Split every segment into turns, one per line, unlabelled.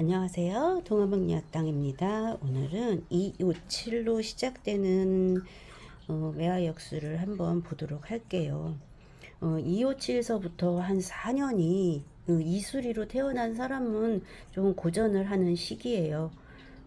안녕하세요. 동화북리학당입니다. 오늘은 257로 시작되는 어, 외화역수를 한번 보도록 할게요. 어, 257서부터 한 4년이 그 이수리로 태어난 사람은 좀 고전을 하는 시기예요.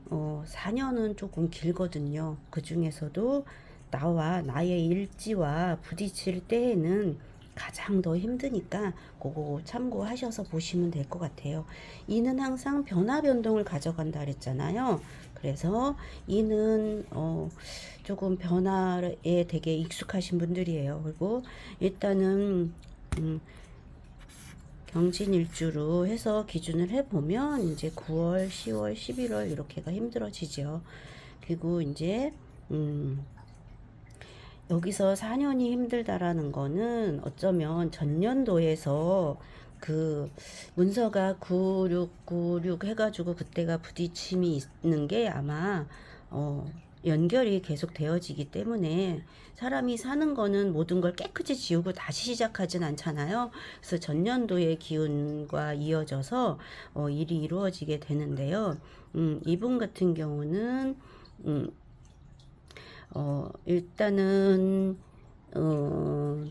어, 4년은 조금 길거든요. 그 중에서도 나와 나의 일지와 부딪힐 때에는 가장 더 힘드니까 그거 참고하셔서 보시면 될 것 같아요. 이는 항상 변화 변동을 가져간다 그랬잖아요. 그래서 이는 어 조금 변화에 되게 익숙하신 분들이에요. 그리고 일단은 음 경진일주로 해서 기준을 해보면 이제 9월, 10월, 11월 이렇게가 힘들어지죠. 그리고 이제 음 여기서 4년이 힘들다라는 거는 어쩌면 전년도에서 그 문서가 9696 해가지고 그때가 부딪힘이 있는 게 아마 어 연결이 계속 되어지기 때문에 사람이 사는 거는 모든 걸 깨끗이 지우고 다시 시작하진 않잖아요. 그래서 전년도의 기운과 이어져서 어 일이 이루어지게 되는데요. 음, 이분 같은 경우는 음, 어, 일단은, 어,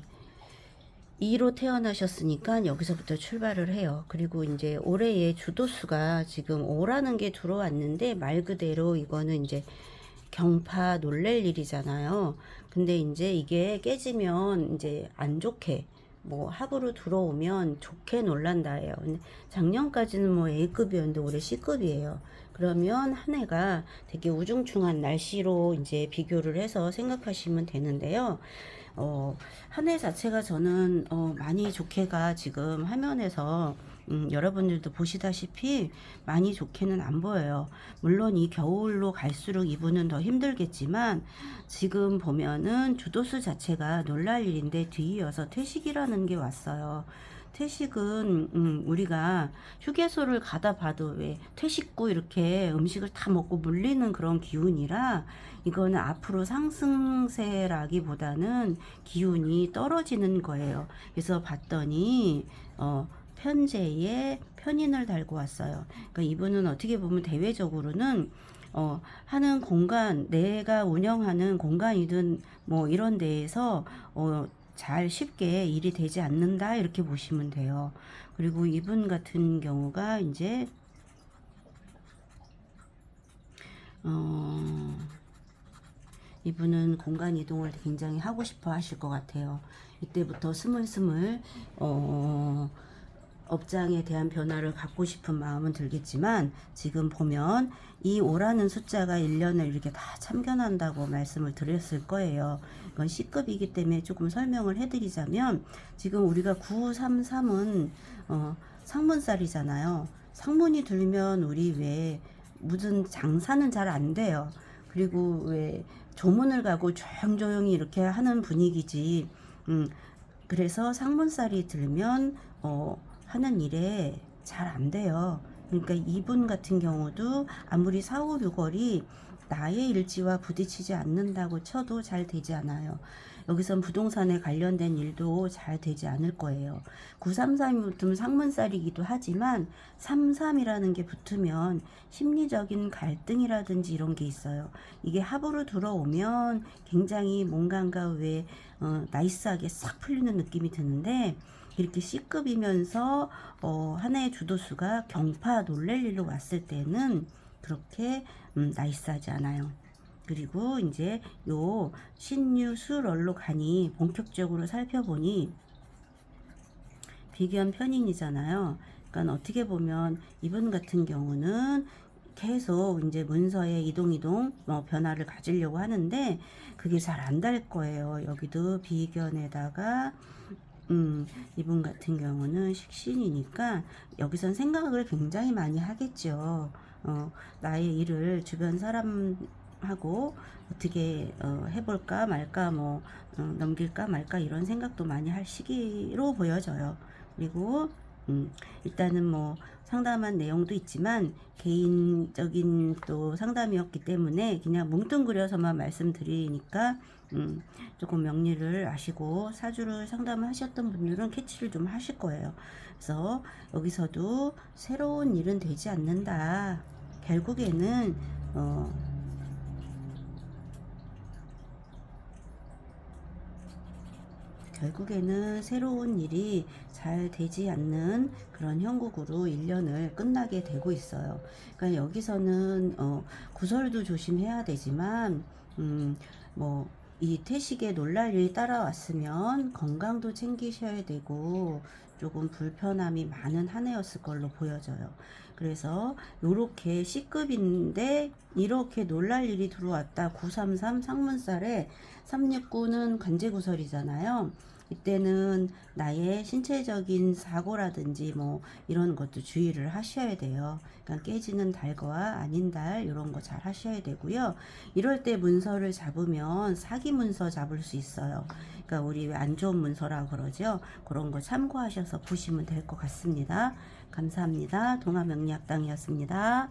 2로 태어나셨으니까 여기서부터 출발을 해요. 그리고 이제 올해의 주도수가 지금 5라는 게 들어왔는데 말 그대로 이거는 이제 경파 놀랄 일이잖아요. 근데 이제 이게 깨지면 이제 안 좋게 뭐 합으로 들어오면 좋게 놀란다예요. 작년까지는 뭐 A급이었는데 올해 C급이에요. 그러면 한 해가 되게 우중충한 날씨로 이제 비교를 해서 생각하시면 되는데요. 어, 한 해 자체가 저는 어, 많이 좋게가 지금 화면에서 음, 여러분들도 보시다시피 많이 좋게는 안 보여요. 물론 이 겨울로 갈수록 이분은 더 힘들겠지만 지금 보면은 주도수 자체가 놀랄 일인데 뒤이어서 퇴식이라는 게 왔어요. 퇴식은 음, 우리가 휴게소를 가다 봐도 왜 퇴식구 이렇게 음식을 다 먹고 물리는 그런 기운이라 이거는 앞으로 상승세라기보다는 기운이 떨어지는 거예요. 그래서 봤더니 어 편제에 편인을 달고 왔어요. 그러니까 이분은 어떻게 보면 대외적으로는 어, 하는 공간, 내가 운영하는 공간이든 뭐 이런 데에서 어, 잘 쉽게 일이 되지 않는다 이렇게 보시면 돼요. 그리고 이분 같은 경우가 이제 어, 이분은 공간 이동을 굉장히 하고 싶어 하실 것 같아요. 이때부터 스물스물 어, 업장에 대한 변화를 갖고 싶은 마음은 들겠지만 지금 보면 이 5라는 숫자가 1년을 이렇게 다 참견한다고 말씀을 드렸을 거예요. 이건 C급이기 때문에 조금 설명을 해드리자면 지금 우리가 933은 어, 상문살이잖아요. 상문이 들면 우리 왜 무슨 장사는 잘 안 돼요. 그리고 왜 조문을 가고 조용조용히 이렇게 하는 분위기지. 음, 그래서 상문살이 들면 어, 하는 일에 잘 안 돼요. 그러니까 이분 같은 경우도 아무리 4, 5, 6월이 나의 일지와 부딪히지 않는다고 쳐도 잘 되지 않아요. 여기선 부동산에 관련된 일도 잘 되지 않을 거예요. 933이 붙으면 상문살이기도 하지만 33이라는 게 붙으면 심리적인 갈등이라든지 이런 게 있어요. 이게 합으로 들어오면 굉장히 뭔가가 왜 어, 나이스하게 싹 풀리는 느낌이 드는데 이렇게 C급이면서 어, 하나의 주도수가 경파 놀랄 일로 왔을 때는 그렇게 음, 나이스하지 않아요. 그리고 이제 요 신유 수럴로 가니 본격적으로 살펴보니 비견 편인이잖아요. 그러니까 어떻게 보면 이분 같은 경우는 계속 이제 문서에 이동 이동 뭐 변화를 가지려고 하는데 그게 잘안될 거예요. 여기도 비견에다가 음, 이분 같은 경우는 식신이니까 여기선 생각을 굉장히 많이 하겠죠. 어, 나의 일을 주변 사람하고 어떻게 어, 해볼까 말까 뭐 어, 넘길까 말까 이런 생각도 많이 할 시기로 보여져요. 그리고 음, 일단은 뭐 상담한 내용도 있지만 개인적인 또 상담이었기 때문에 그냥 뭉뚱그려서만 말씀드리니까 음, 조금 명리를 아시고 사주를 상담을 하셨던 분들은 캐치를 좀 하실 거예요. 그래서 여기서도 새로운 일은 되지 않는다. 결국에는 어, 결국에는 새로운 일이 잘 되지 않는 그런 형국으로 1년을 끝나게 되고 있어요. 그러니까 여기서는 어, 구설도 조심해야 되지만 음, 뭐 이 태식에 놀랄 일이 따라왔으면 건강도 챙기셔야 되고 조금 불편함이 많은 한 해였을 걸로 보여져요. 그래서 요렇게 C급인데 이렇게 놀랄 일이 들어왔다. 933 상문살에 369는 관제구설이잖아요. 이때는 나의 신체적인 사고라든지 뭐 이런 것도 주의를 하셔야 돼요. 그러니까 깨지는 달과 아닌 달 이런 거 잘 하셔야 되고요. 이럴 때 문서를 잡으면 사기 문서 잡을 수 있어요. 그러니까 우리 왜안 좋은 문서라고 그러죠. 그런 거 참고하셔서 보시면 될 것 같습니다. 감사합니다. 동아명리학당이었습니다.